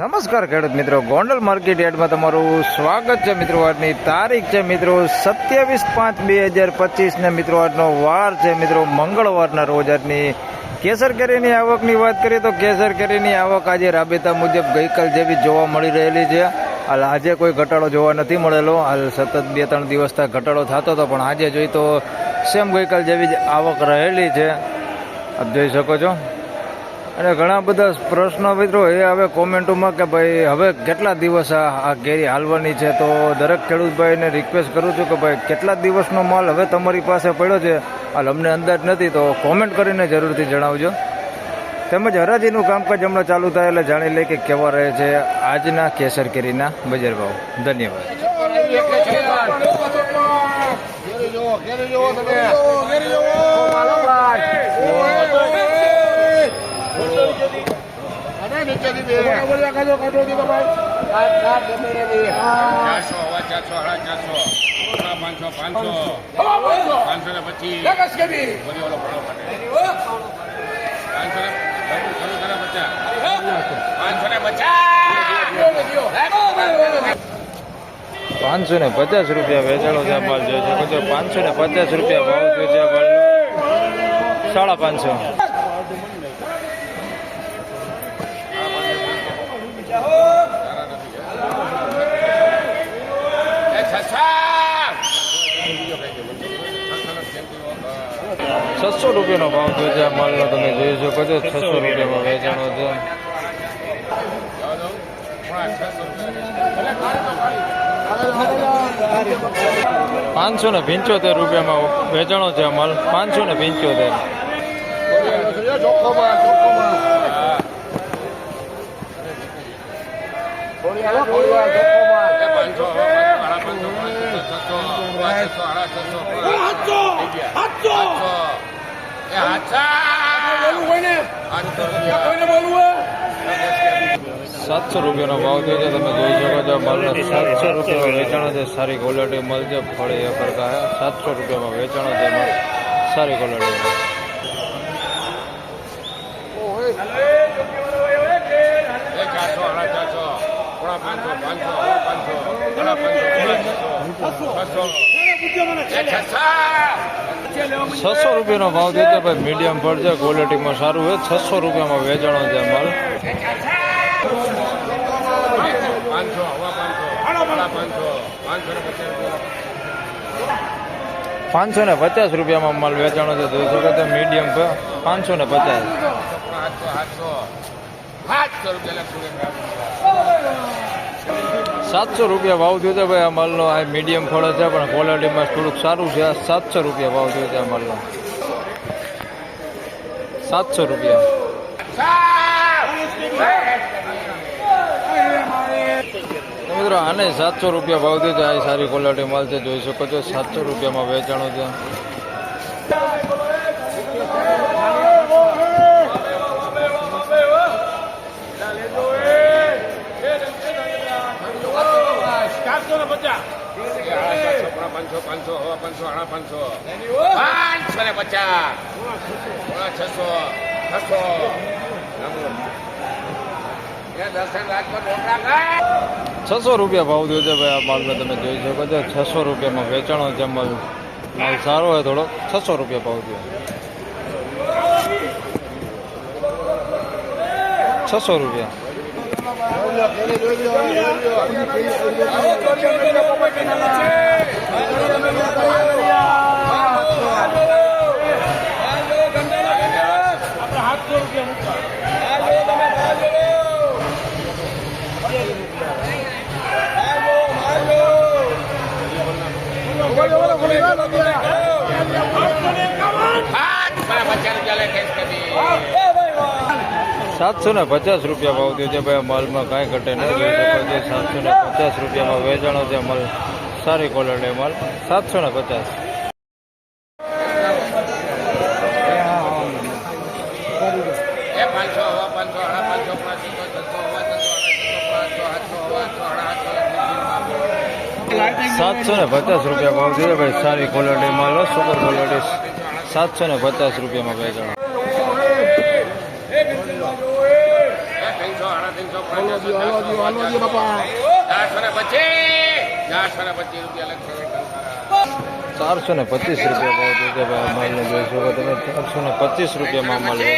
નમસ્કાર ખેડૂત મિત્રો. ગોંડલ માર્કેટ યાર્ડમાં તમારું સ્વાગત છે મિત્રો. આજની તારીખ છે મિત્રો સત્યાવીસ પાંચ બે હજાર પચીસ ને મિત્રો આજનો વાર છે મિત્રો. મંગળવારના રોજ આજની કેસર કેરીની આવકની વાત કરીએ તો કેસર કેરીની આવક આજે રાબેતા મુજબ ગઈકાલ જેવી જોવા મળી રહેલી છે. હાલ આજે કોઈ ઘટાડો જોવા નથી મળેલો. હાલ સતત બે ત્રણ દિવસથી ઘટાડો થતો હતો, પણ આજે જોઈ તો સેમ ગઈકાલ જેવી જ આવક રહેલી છે. આપ જોઈ શકો છો. અને ઘણા બધા પ્રશ્નો મિત્રો એ હવે કોમેન્ટોમાં કે ભાઈ હવે કેટલા દિવસ આ આ કેરી હાલવાની છે? તો દરેક ખેડૂતભાઈને રિક્વેસ્ટ કરું છું કે ભાઈ કેટલા દિવસનો માલ હવે તમારી પાસે પડ્યો છે? હાલ અમને અંદાજ નથી તો કોમેન્ટ કરીને જરૂરથી જણાવજો. તેમજ હરાજીનું કામકાજ હમણાં ચાલુ થાય એટલે જાણી લઈએ કે કેવા રહે છે આજના કેસર કેરીના બજાર ભાવ. ધન્યવાદ. અને નીચેથી ચારસો ચારસો સાડા ચારસો. પાંચસો પાંચસો. પાંચસો. ને કાઢે પાંચસો ને પચાસ. ને પચાસ. ને રૂપિયા વેચાણો છે આ માલ જોઈ શકો પાંચસો ને પચાસ રૂપિયા ભાવ છે સાડા પાંચસો. રૂપિયાનો ભાવ થયો છે આ માલનો તમે જોઈ શકો છો છસો રૂપિયામાં વેચાણો છે. પાંચસો ને પંચોતેર રૂપિયામાં વેચાણો છે આ માલ. પાંચસો ને પંચોતેર. પાંચસો સાતસો રૂપિયાનો ભાવ થયો છે તમે જોઈ શકો છો માલનો સાતસો રૂપિયામાં વેચાણો છે સારી ક્વોલિટી મળશે ફળી એ કરતા હે. સાતસો રૂપિયામાં વેચાણો છે સારી ક્વોલિટી પાંચસો પાંચસો પાંચસો છસો રૂપિયાનો ભાવ દીધો ભાઈ મીડિયમ ફળ છે ક્વોલિટીમાં સારું હોય, છસો રૂપિયામાં વેચાણો છે માલ પાંચસો ને પચાસ રૂપિયામાં માલ વેચાણો છે. જોઈ શકો મીડિયમ પાંચસો ને પચાસ. રૂપિયા સાતસો રૂપિયા ભાવ થયો છે ભાઈ આ માલનો. આ મીડિયમ ફળ છે, પણ ક્વોલિટીમાં થોડુંક સારું છે. સાતસો રૂપિયા ભાવ થયો છે આ માલનો. સાતસો રૂપિયા. મિત્રો, આને સાતસો રૂપિયા ભાવ થયો છે. આ સારી ક્વોલિટી માલ છે, જોઈ શકો છો. સાતસો રૂપિયામાં વેચાણો છે. પાંચસો પાંચસો. પાંચસો સાડા પાંચસો પાંચસો છસો છસો. છસો રૂપિયા ભાવ થયો છે ભાઈ આ માલનો તમે જોઈ શકો છો. છસો રૂપિયામાં વેચાણો છે માલ. સારો હોય થોડો છસો રૂપિયા ભાવ થયો. છસો રૂપિયા. પાંચસો સાતસો ને પચાસ રૂપિયા ભાવ થયો છે ભાઈ માલમાં કાંઈ ઘટે જોઈ સાતસો ને પચાસ રૂપિયામાં વેચાણો છે માલ સારી ક્વોલિટી માલ. સાતસો ને પચાસ. સાતસો ને પચાસ રૂપિયા ભાવ થયો ભાઈ, સારી ક્વોલિટી માલ સુપર ક્વોલિટી સાતસો ને પચાસ રૂપિયામાં વેચાણ. ત્રણસો સાડા ત્રણસો પાંચસો ચારસો ને પચીસ ચારસો ને પચીસ રૂપિયા લખો. ચારસો ને પચીસ રૂપિયા ભાવ છે કે ભાઈ. માલને જોઈ શકો તમે ચારસો ને પચીસ રૂપિયામાં માલ એક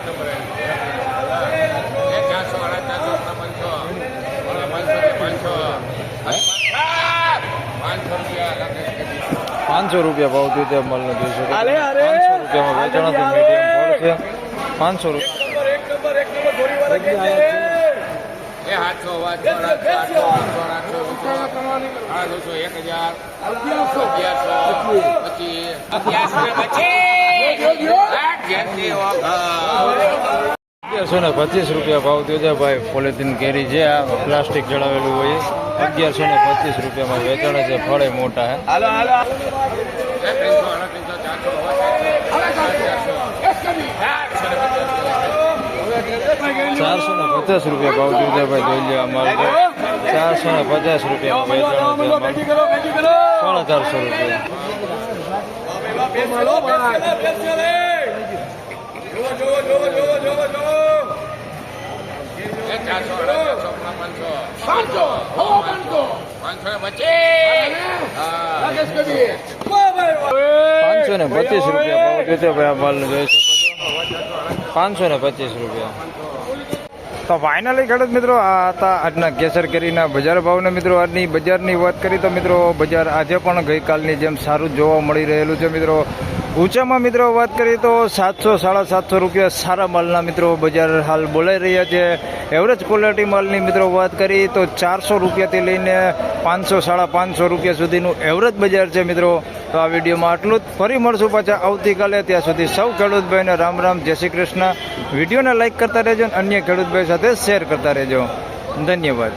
નંબર એ ચારસો સાડા ચારસો પાંચસો સાડા પાંચસો ને પાંચસો પાંચસો રૂપિયા લખે પાંચસો રૂપિયા ભાવ થયું તે માલને જોઈ શકો પાંચસો રૂપિયામાં વેચાણ હતું મીડિયમ ફળ છે. પાંચસો રૂપિયા અગિયારસો ને પચીસ રૂપિયા ભાવ થયો છે. ભાઈ પોલિથીન કેરી છે આ પ્લાસ્ટિક જણાવેલું હોય અગિયારસો ને પચીસ રૂપિયામાં વેચાણ છે. ફળે મોટા હે. ચારસો ને પચાસ રૂપિયા ભાવ થયો છે ભાઈ જોઈ લે અમારે ચારસો ને પચાસ રૂપિયામાં વેચાણ છે સાડા ચારસો. રૂપિયા. પાંચસો. ને પચીસ. રૂપિયા ભાવ ભાઈ આ માલને જોઈ શકો પાંચસો ને પચીસ રૂપિયા. તો ફાઇનલી ખેડૂત મિત્રો આ હતા આજના કેસર કેરીના બજાર ભાવને મિત્રો આજની બજારની વાત કરી તો મિત્રો બજાર આજે પણ ગઈકાલની જેમ સારું જોવા મળી રહેલું છે મિત્રો. ઊંચામાં મિત્રો વાત કરીએ તો સાતસો, સાડા સાતસો રૂપિયા સારા માલના મિત્રો બજાર હાલ બોલાઈ રહ્યા છે. એવરેજ ક્વોલિટી માલની મિત્રો વાત કરી તો ચારસો રૂપિયાથી લઈને પાંચસો, સાડા પાંચસો રૂપિયા સુધીનું એવરેજ બજાર છે મિત્રો. તો આ વિડીયોમાં આટલું જ. ફરી મળશું પાછા આવતીકાલે. ત્યાં સુધી સૌ ખેડૂતભાઈને રામ રામ. જય શ્રી કૃષ્ણ. વિડીયોને લાઇક કરતા રહેજો અને અન્ય ખેડૂતભાઈ સાથે શેર કરતા રહેજો. ધન્યવાદ.